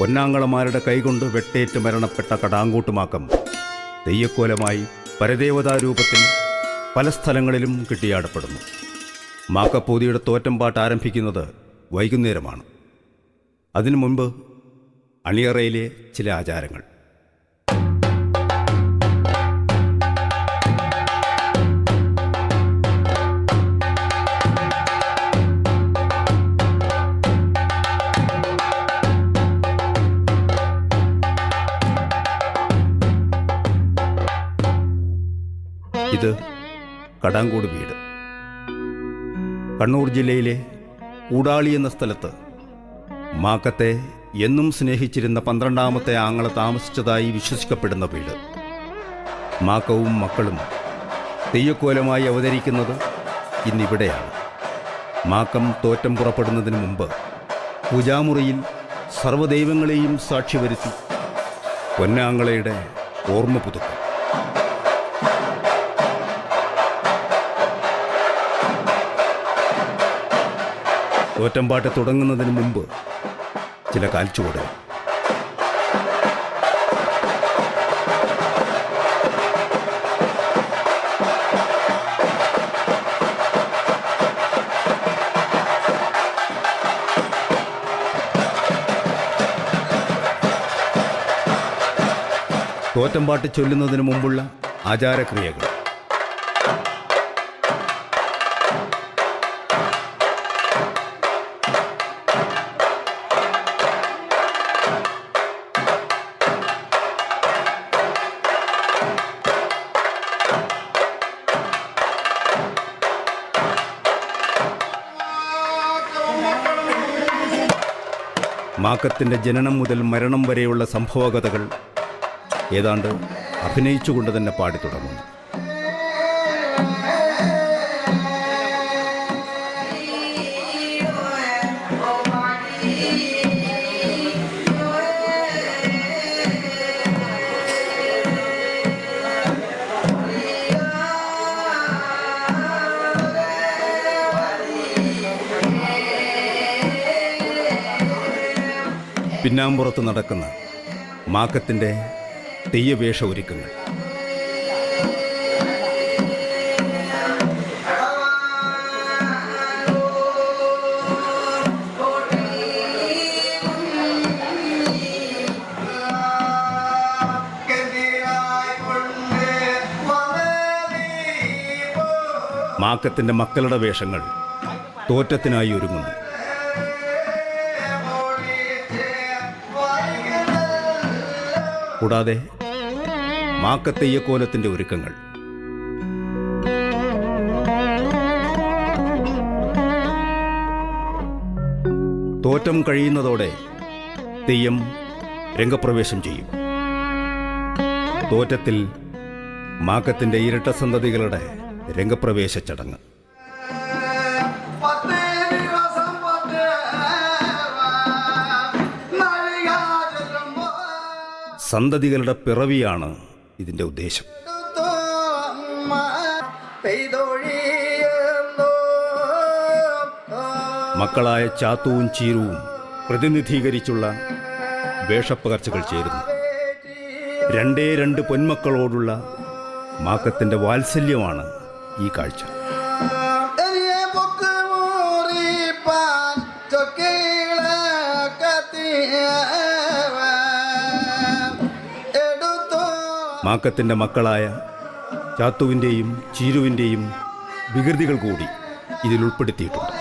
പൊന്നാങ്ങളമാരുടെ കൈകൊണ്ട് വെട്ടേറ്റ് മരണപ്പെട്ട കടാങ്കൂട്ടുമാക്കം തെയ്യക്കോലമായി പരദേവതാ രൂപത്തിൽ പല സ്ഥലങ്ങളിലും കിട്ടിയാടപ്പെടുന്നു. മാക്കപ്പൂതിയുടെ തോറ്റമ്പാട്ട് ആരംഭിക്കുന്നത് വൈകുന്നേരമാണ്. അതിനു മുൻപ് അണിയറയിലെ ചില ആചാരങ്ങൾ. ഇത് കടാങ്കോട് വീട്. കണ്ണൂർ ജില്ലയിലെ ഊടാളി എന്ന സ്ഥലത്ത് മാക്കത്തെ എന്നും സ്നേഹിച്ചിരുന്ന പന്ത്രണ്ടാമത്തെ ആങ്ങള താമസിച്ചതായി വിശ്വസിക്കപ്പെടുന്ന വീട്. മാക്കവും മക്കളും തെയ്യക്കോലമായി അവതരിക്കുന്നത് ഇന്നിവിടെയാണ്. മാക്കം തോറ്റം പുറപ്പെടുന്നതിന് മുമ്പ് പൂജാമുറിയിൽ സർവദൈവങ്ങളെയും സാക്ഷി വരുത്തി പൊന്നാങ്ങളയുടെ ഓർമ്മ പുതുക്കും. തോറ്റമ്പാട്ട് തുടങ്ങുന്നതിന് മുമ്പ് ചില കാൽച്ചുവടുകൾ. തോറ്റമ്പാട്ട് ചൊല്ലുന്നതിന് മുമ്പുള്ള ആചാരക്രിയകൾ. മാക്കത്തിന്റെ ജനനം മുതൽ മരണം വരെയുള്ള സംഭവകഥകൾ ഏതാണ്ട് അഭിനയിച്ചുകൊണ്ട് തന്നെ പാടി തുടങ്ങുന്നു. പിന്നാമ്പുറത്ത് നടക്കുന്ന മാക്കത്തിന്റെ തെയ്യവേഷ ഒരുക്കങ്ങൾ മാക്കത്തിന്റെ മക്കളുടെ വേഷങ്ങൾ തോറ്റത്തിനായി ഒരുങ്ങുന്നു. കൂടാതെ മാക്കത്തെയ്യക്കോലത്തിന്റെ ഒരുക്കങ്ങൾ. തോറ്റം കഴിയുന്നതോടെ തെയ്യം രംഗപ്രവേശം ചെയ്യും. തോറ്റത്തിൽ മാക്കത്തിന്റെ ഇരട്ട സന്തതികളുടെ രംഗപ്രവേശ ചടങ്ങ്. സന്തതികളുടെ പിറവിയാണ് ഇതിന്റെ ഉദ്ദേശം. മക്കളായ ചാത്തുവും ചീരുവും പ്രതിനിധീകരിച്ചുള്ള വേഷപ്പകർച്ചകൾ ചേരുന്നു. രണ്ടേ രണ്ട് പൊന്മക്കളോടുള്ള മാക്കത്തിന്റെ വാത്സല്യമാണ് ഈ കാഴ്ച. മാക്കത്തിന്റെ മക്കളായ ചാത്തുവിന്റെയും ചീരുവിന്റെയും വികൃതികൾ കൂടി ഇതിൽ ഉൾപ്പെടുത്തിയിട്ടുണ്ട്.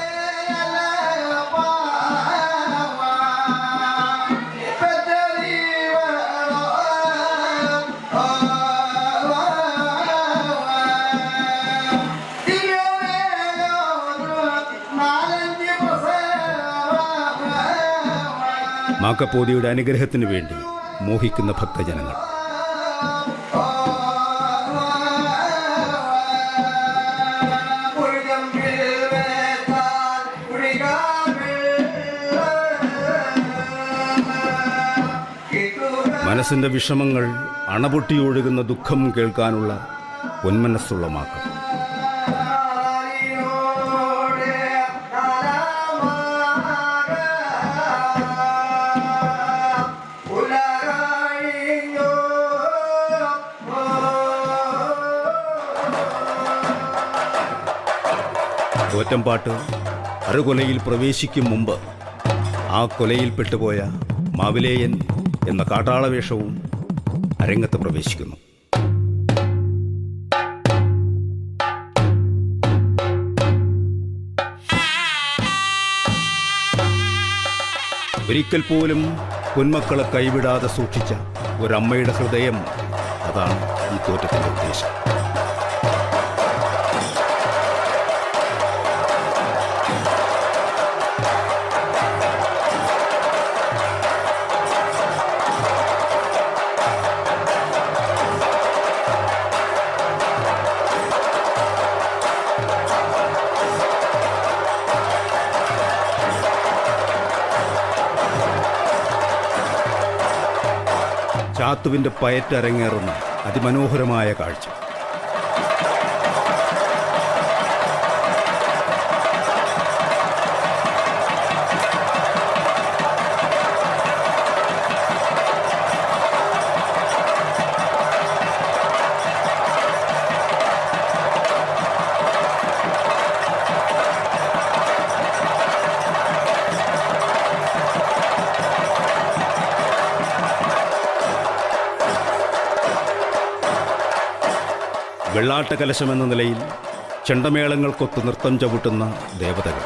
മാക്കപ്പോതിയുടെ അനുഗ്രഹത്തിന് വേണ്ടി മോഹിക്കുന്ന ഭക്തജനങ്ങൾ. മനസ്സിന്റെ വിഷമങ്ങൾ അണപൊട്ടിയൊഴുകുന്ന ദുഃഖം കേൾക്കാനുള്ള പൊന്മനസ്സുള്ള മാക്കം ഒറ്റമ്പാട്ട് അറുകൊലയിൽ പ്രവേശിക്കും മുമ്പ് ആ കൊലയിൽപ്പെട്ടുപോയ മാവിലേയൻ എന്ന കാട്ടാളവേഷവും അരങ്ങത്ത് പ്രവേശിക്കുന്നു. ഒരിക്കൽ പോലും പൊന്മക്കളെ കൈവിടാതെ സൂക്ഷിച്ച ഒരമ്മയുടെ ഹൃദയം അതാണ് ഈ തോറ്റത്തിന്റെ ഉദ്ദേശം. ചാത്തുവിന്റെ പയറ്റരങ്ങേറുന്ന അതിമനോഹരമായ കാഴ്ച. വെള്ളാട്ട കലശമെന്ന നിലയിൽ ചെണ്ടമേളങ്ങൾക്കൊത്ത് നൃത്തം ചവിട്ടുന്ന ദേവതകൾ.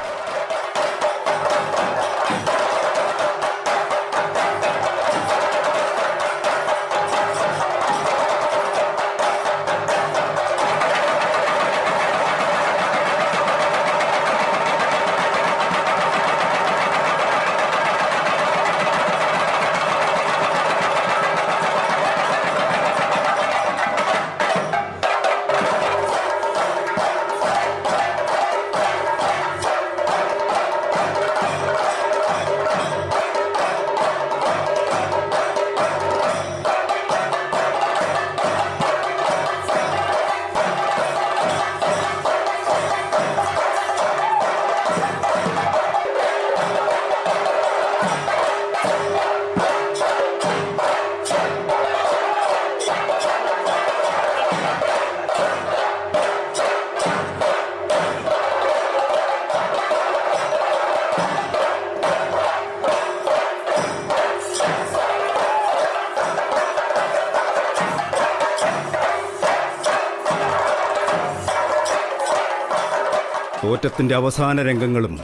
തോറ്റത്തിന്റെ അവസാന രംഗങ്ങളും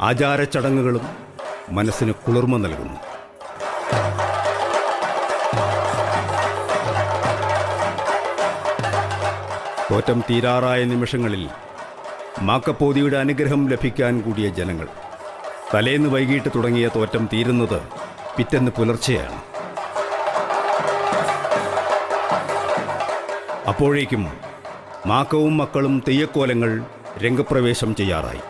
ആചാര ചടങ്ങുകളും മനസ്സിന് കുളിർമ നൽകുന്നു. തോറ്റം തീരാറായ നിമിഷങ്ങളിൽ മാക്കപ്പോതിയുടെ അനുഗ്രഹം ലഭിക്കാൻ കൂടിയ ജനങ്ങൾ. തലേന്ന് വൈകിട്ട് തുടങ്ങിയ തോറ്റം തീരുന്നത് പിറ്റെന്ന് പുലർച്ചെയാണ്. അപ്പോഴേക്കും മാക്കവും മക്കളും തെയ്യക്കോലങ്ങൾ രംഗപ്രവേശം ചെയ്യാറായി.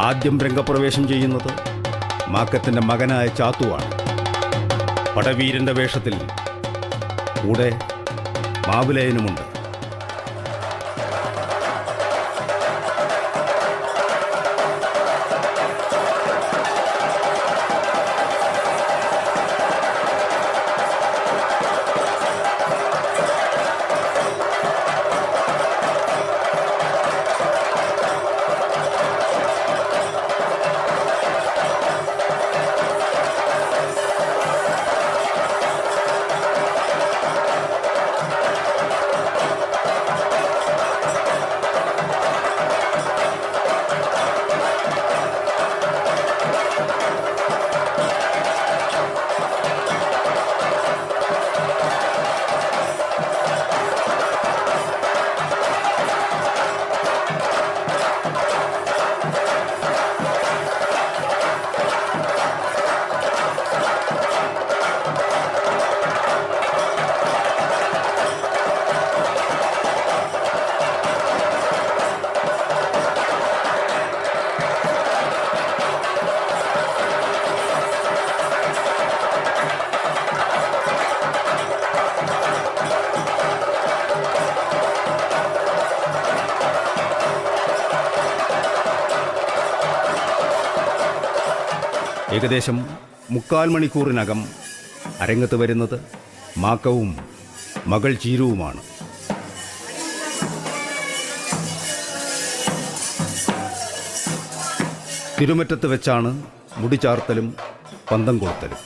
ആദ്യം രംഗപ്രവേശം ചെയ്യുന്നത് മാക്കത്തിന്റെ മകനായ ചാത്തുവാണ്. പടവീരന്റെ വേഷത്തിൽ കൂടെ മാവുലയനുമുണ്ട്. ഏകദേശം മുക്കാൽ മണിക്കൂറിനകം അരങ്ങത്ത് വരുന്നത് മാക്കവും മകൾ ചീരുവുമാണ്. തിരുമറ്റത്ത് വെച്ചാണ് മുടിചാർത്തലും പന്തം കൊടുത്തലും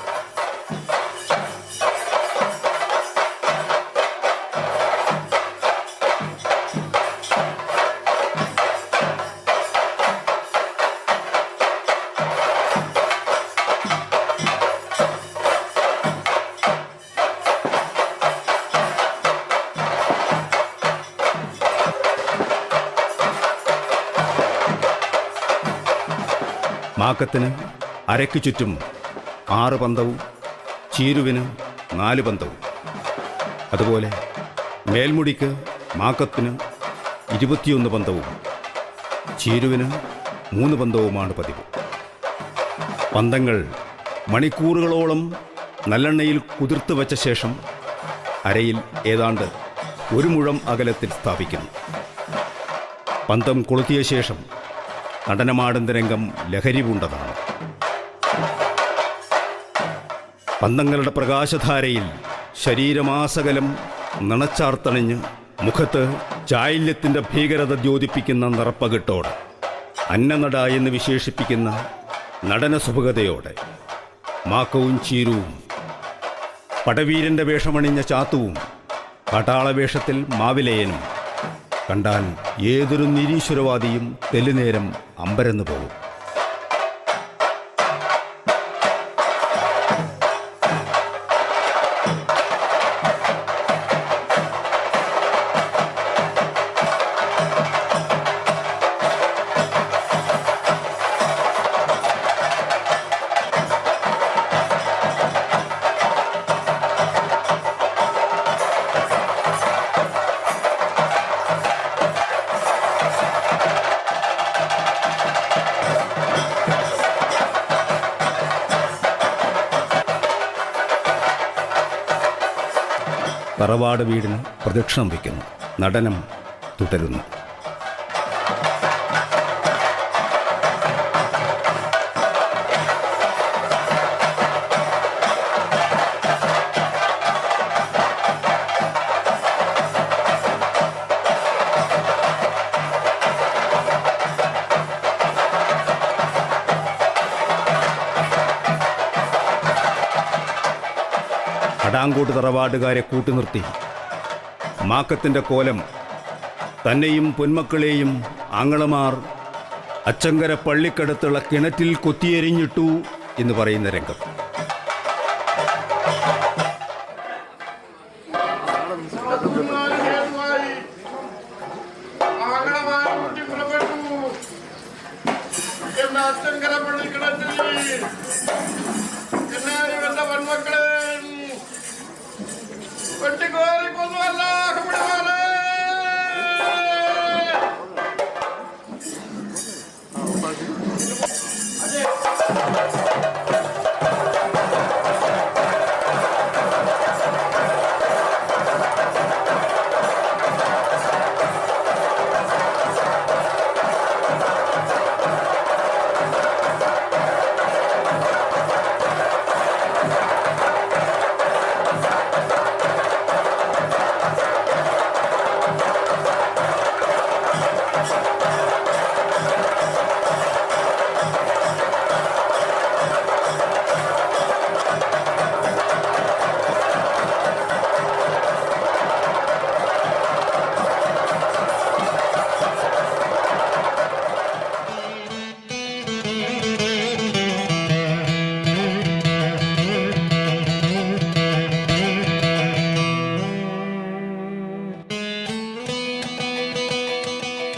മാക്കത്തിന് അരയ്ക്ക് ചുറ്റും ആറ് പന്തവും ചീരുവിന് നാല് പന്തവും. അതുപോലെ മേൽമുടിക്ക് മാക്കത്തിന് ഇരുപത്തിയൊന്ന് പന്തവും ചീരുവിന് മൂന്ന് പന്തവുമാണ് പതിവ്. പന്തങ്ങൾ മണിക്കൂറുകളോളം നല്ലെണ്ണയിൽ കുതിർത്ത് വച്ച ശേഷം അരയിൽ ഏതാണ്ട് ഒരു മുഴം അകലത്തിൽ സ്ഥാപിക്കുന്നു. പന്തം കൊളുത്തിയ ശേഷം നടനമാടുന്ന രംഗം ലഹരി പൂണ്ടതാണ്. പന്തങ്ങളുടെ പ്രകാശധാരയിൽ ശരീരമാസകലം നണച്ചാർത്തണിഞ്ഞ് മുഖത്ത് ചായല്യത്തിന്റെ ഭീകരത ദ്യോതിപ്പിക്കുന്ന നിറപ്പകിട്ടോടെ അന്നനട എന്ന് വിശേഷിപ്പിക്കുന്ന നടനസുഭകതയോടെ മാക്കവും ചീരുവും പടവീരന്റെ വേഷമണിഞ്ഞ ചാത്തുവും കാട്ടാളവേഷത്തിൽ മാവിലയനും കണ്ടാൽ ഏതൊരു നിരീശ്വരവാദിയും തെല്ലുനേരം അമ്പരന്നു പോകും. തറവാട് വീടിന് പ്രദക്ഷിണം വയ്ക്കുന്നു. നടനം തുടരുന്നു. അടാങ്കോട്ട് തറവാടുകാരെ കൂട്ടുനിർത്തി മാക്കത്തിന്റെ കോലം തന്നെയും പൊന്മക്കളെയും ആങ്ങളമാർ അച്ചങ്കര പള്ളിക്കടുത്തുള്ള കിണറ്റിൽ കൊത്തിയെരിഞ്ഞിട്ടു എന്ന് പറയുന്ന രംഗം. corte con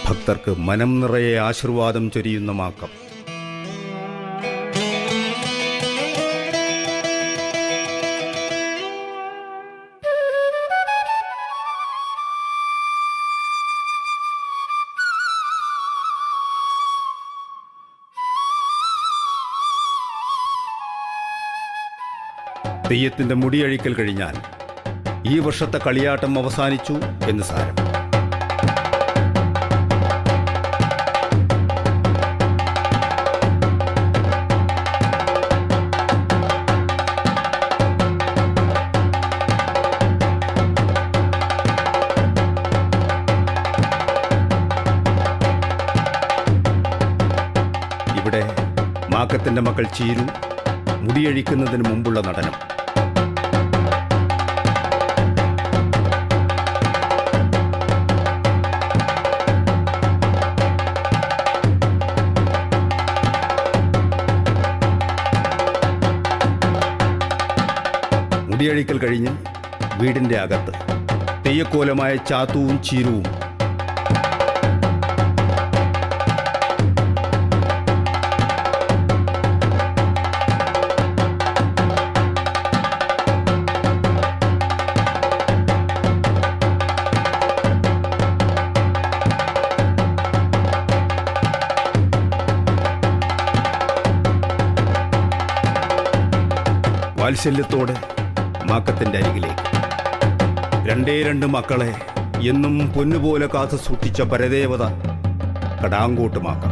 ഭക്തർക്ക് മനം നിറയെ ആശീർവാദം ചൊരിയുന്ന മാക്കം തെയ്യത്തിന്റെ മുടിയഴിക്കൽ കഴിഞ്ഞാൽ ഈ വർഷത്തെ കളിയാട്ടം അവസാനിച്ചു എന്ന് സാരം. മാക്കത്തിന്റെ മകൾ ചീരു മുടിയഴിക്കുന്നതിന് മുമ്പുള്ള നടനം. മുടിയഴിക്കൽ കഴിഞ്ഞ് വീടിന്റെ അകത്ത് തെയ്യക്കോലമായ ചാത്തുവും ചീരുവും വാത്സല്യത്തോടെ മാക്കത്തിന്റെ അരികിലേക്ക്. രണ്ടേ രണ്ട് മക്കളെ എന്നും പൊന്നുപോലെ കാത്തു സൂക്ഷിച്ച പരദേവത കടാങ്കോട്ട് മാക്കം.